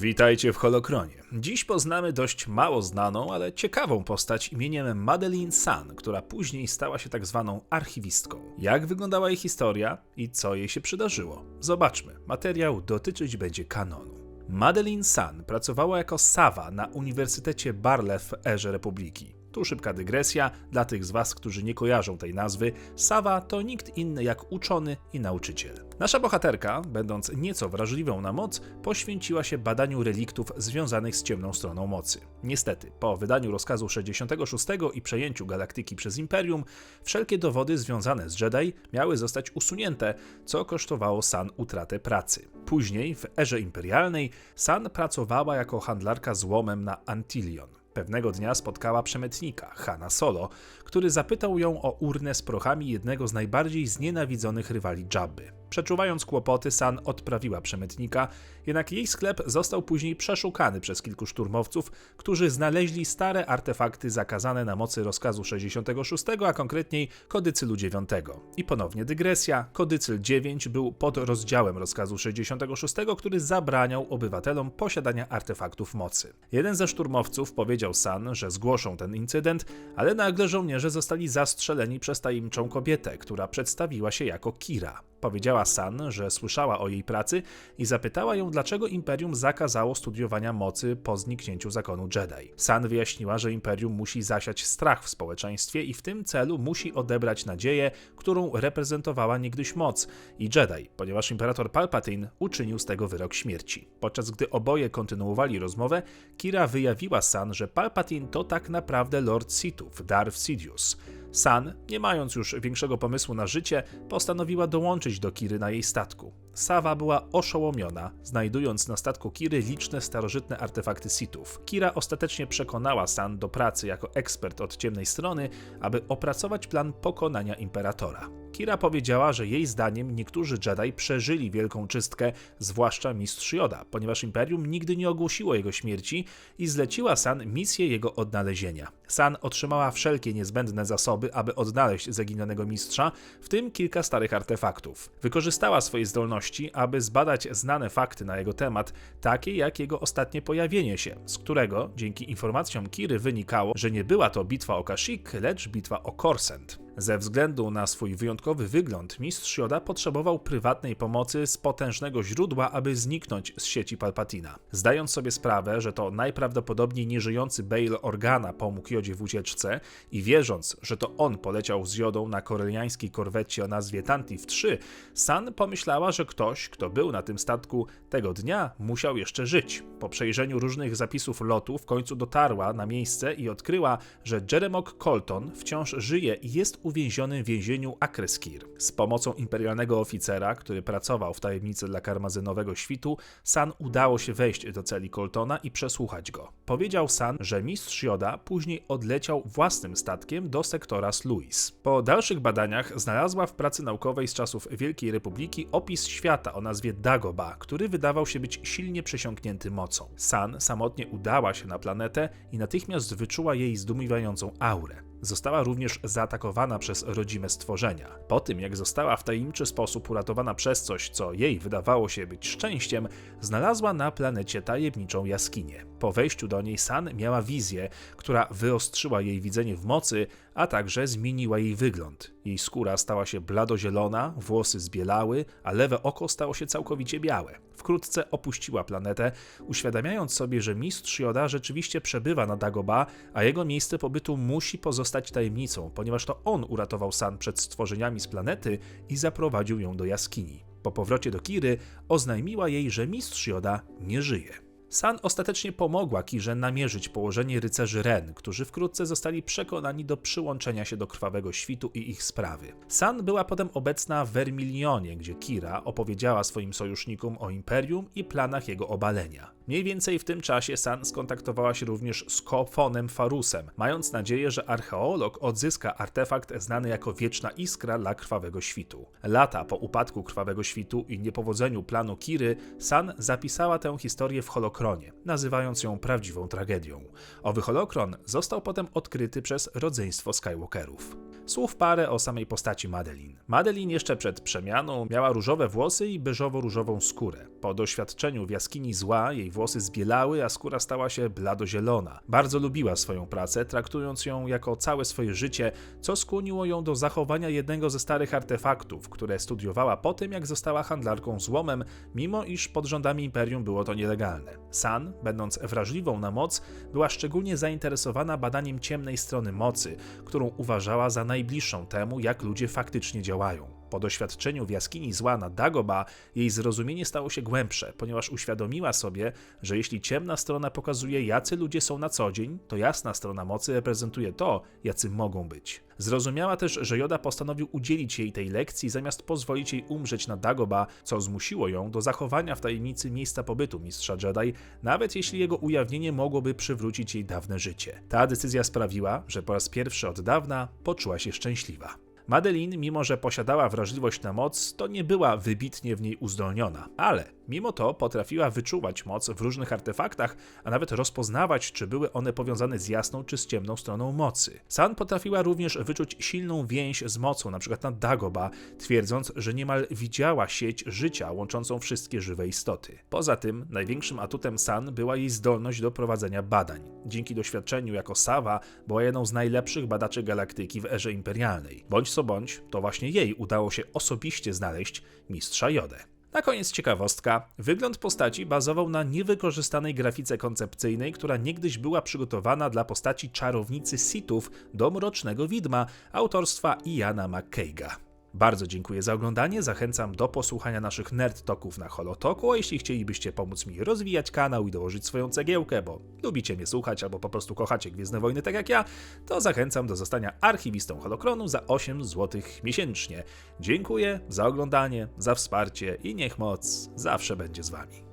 Witajcie w Holokronie. Dziś poznamy dość mało znaną, ale ciekawą postać imieniem Madeline Sun, która później stała się tak zwaną archiwistką. Jak wyglądała jej historia i co jej się przydarzyło? Zobaczmy. Materiał dotyczyć będzie kanonu. Madeline Sun pracowała jako Sawa na Uniwersytecie Barlew w erze Republiki. Tu szybka dygresja, dla tych z Was, którzy nie kojarzą tej nazwy, Sawa to nikt inny jak uczony i nauczyciel. Nasza bohaterka, będąc nieco wrażliwą na moc, poświęciła się badaniu reliktów związanych z ciemną stroną mocy. Niestety, po wydaniu rozkazu 66 i przejęciu galaktyki przez Imperium, wszelkie dowody związane z Jedi miały zostać usunięte, co kosztowało San utratę pracy. Później, w erze imperialnej, San pracowała jako handlarka złomem na Antilion. Pewnego dnia spotkała przemytnika, Hanna Solo, który zapytał ją o urnę z prochami jednego z najbardziej znienawidzonych rywali Jabby. Przeczuwając kłopoty, San odprawiła przemytnika, jednak jej sklep został później przeszukany przez kilku szturmowców, którzy znaleźli stare artefakty zakazane na mocy rozkazu 66, a konkretniej kodycylu 9. I ponownie dygresja. Kodycyl 9 był pod rozdziałem rozkazu 66, który zabraniał obywatelom posiadania artefaktów mocy. Jeden ze szturmowców powiedział San, że zgłoszą ten incydent, ale nagle żołnierze zostali zastrzeleni przez tajemniczą kobietę, która przedstawiła się jako Kira. Powiedziała San, że słyszała o jej pracy i zapytała ją, dlaczego Imperium zakazało studiowania mocy po zniknięciu zakonu Jedi. San wyjaśniła, że Imperium musi zasiać strach w społeczeństwie i w tym celu musi odebrać nadzieję, którą reprezentowała niegdyś moc i Jedi, ponieważ Imperator Palpatine uczynił z tego wyrok śmierci. Podczas gdy oboje kontynuowali rozmowę, Kira wyjawiła San, że Palpatine to tak naprawdę Lord Sithów, Darth Sidious. San, nie mając już większego pomysłu na życie, postanowiła dołączyć do Kiry na jej statku. Sawa była oszołomiona, znajdując na statku Kiry liczne starożytne artefakty Sithów. Kira ostatecznie przekonała San do pracy jako ekspert od ciemnej strony, aby opracować plan pokonania imperatora. Kira powiedziała, że jej zdaniem niektórzy Jedi przeżyli wielką czystkę, zwłaszcza mistrz Yoda, ponieważ Imperium nigdy nie ogłosiło jego śmierci i zleciła San misję jego odnalezienia. San otrzymała wszelkie niezbędne zasoby, aby odnaleźć zaginionego mistrza, w tym kilka starych artefaktów. Wykorzystała swoje zdolności, aby zbadać znane fakty na jego temat, takie jak jego ostatnie pojawienie się, z którego, dzięki informacjom Kiry, wynikało, że nie była to bitwa o Kashyyyk, lecz bitwa o Korsent. Ze względu na swój wyjątkowy wygląd, mistrz Yoda potrzebował prywatnej pomocy z potężnego źródła, aby zniknąć z sieci Palpatina. Zdając sobie sprawę, że to najprawdopodobniej nieżyjący Bail Organa pomógł Jodzie w ucieczce i wierząc, że to on poleciał z Jodą na koreliańskiej korwecie o nazwie Tantif 3, San pomyślała, że ktoś, kto był na tym statku tego dnia, musiał jeszcze żyć. Po przejrzeniu różnych zapisów lotu w końcu dotarła na miejsce i odkryła, że Jeremok Colton wciąż żyje i jest uwięzionym w więzieniu Akreskir. Z pomocą imperialnego oficera, który pracował w tajemnicy dla karmazynowego świtu, San udało się wejść do celi Coltona i przesłuchać go. Powiedział San, że mistrz Joda później odleciał własnym statkiem do sektora Sluis. Po dalszych badaniach znalazła w pracy naukowej z czasów Wielkiej Republiki opis świata o nazwie Dagoba, który wydawał się być silnie przesiąknięty mocą. San samotnie udała się na planetę i natychmiast wyczuła jej zdumiewającą aurę. Została również zaatakowana przez rodzime stworzenia. Po tym, jak została w tajemniczy sposób uratowana przez coś, co jej wydawało się być szczęściem, znalazła na planecie tajemniczą jaskinię. Po wejściu do niej San miała wizję, która wyostrzyła jej widzenie w mocy, a także zmieniła jej wygląd. Jej skóra stała się bladozielona, włosy zbielały, a lewe oko stało się całkowicie białe. Wkrótce opuściła planetę, uświadamiając sobie, że mistrz Joda rzeczywiście przebywa na Dagoba, a jego miejsce pobytu musi pozostać tajemnicą, ponieważ to on uratował San przed stworzeniami z planety i zaprowadził ją do jaskini. Po powrocie do Kiry oznajmiła jej, że mistrz Joda nie żyje. San ostatecznie pomogła Kirze namierzyć położenie rycerzy Ren, którzy wkrótce zostali przekonani do przyłączenia się do Krwawego Świtu i ich sprawy. San była potem obecna w Vermilionie, gdzie Kira opowiedziała swoim sojusznikom o Imperium i planach jego obalenia. Mniej więcej w tym czasie San skontaktowała się również z Kofonem Farusem, mając nadzieję, że archeolog odzyska artefakt znany jako Wieczna Iskra dla Krwawego Świtu. Lata po upadku Krwawego Świtu i niepowodzeniu planu Kiry, San zapisała tę historię w Holokronie, nazywając ją prawdziwą tragedią. Owy Holokron został potem odkryty przez rodzeństwo Skywalkerów. Słów parę o samej postaci Madeline. Madeline jeszcze przed przemianą miała różowe włosy i beżowo-różową skórę. Po doświadczeniu w jaskini zła jej włosy zbielały, a skóra stała się bladozielona. Bardzo lubiła swoją pracę, traktując ją jako całe swoje życie, co skłoniło ją do zachowania jednego ze starych artefaktów, które studiowała po tym, jak została handlarką złomem, mimo iż pod rządami imperium było to nielegalne. San, będąc wrażliwą na moc, była szczególnie zainteresowana badaniem ciemnej strony mocy, którą uważała za najbliższą temu, jak ludzie faktycznie działają. Po doświadczeniu w jaskini zła na Dagoba, jej zrozumienie stało się głębsze, ponieważ uświadomiła sobie, że jeśli ciemna strona pokazuje, jacy ludzie są na co dzień, to jasna strona mocy reprezentuje to, jacy mogą być. Zrozumiała też, że Joda postanowił udzielić jej tej lekcji, zamiast pozwolić jej umrzeć na Dagoba, co zmusiło ją do zachowania w tajemnicy miejsca pobytu mistrza Jedi, nawet jeśli jego ujawnienie mogłoby przywrócić jej dawne życie. Ta decyzja sprawiła, że po raz pierwszy od dawna poczuła się szczęśliwa. Madeline, mimo że posiadała wrażliwość na moc, to nie była wybitnie w niej uzdolniona, ale mimo to potrafiła wyczuwać moc w różnych artefaktach, a nawet rozpoznawać, czy były one powiązane z jasną czy z ciemną stroną mocy. San potrafiła również wyczuć silną więź z mocą, np. na Dagoba, twierdząc, że niemal widziała sieć życia łączącą wszystkie żywe istoty. Poza tym, największym atutem San była jej zdolność do prowadzenia badań. Dzięki doświadczeniu jako Sawa była jedną z najlepszych badaczy galaktyki w erze imperialnej. Bądź co bądź, to właśnie jej udało się osobiście znaleźć mistrza Jodę. Na koniec ciekawostka. Wygląd postaci bazował na niewykorzystanej grafice koncepcyjnej, która niegdyś była przygotowana dla postaci czarownicy Sithów do Mrocznego Widma autorstwa Iana McKeiga. Bardzo dziękuję za oglądanie, zachęcam do posłuchania naszych nerd talków na Holotoku, a jeśli chcielibyście pomóc mi rozwijać kanał i dołożyć swoją cegiełkę, bo lubicie mnie słuchać albo po prostu kochacie Gwiezdne Wojny tak jak ja, to zachęcam do zostania archiwistą Holokronu za 8 zł miesięcznie. Dziękuję za oglądanie, za wsparcie i niech moc zawsze będzie z wami.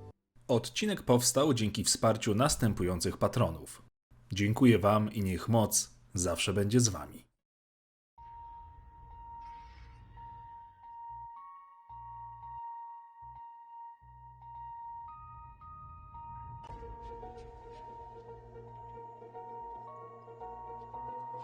Odcinek powstał dzięki wsparciu następujących patronów. Dziękuję wam i niech moc zawsze będzie z wami.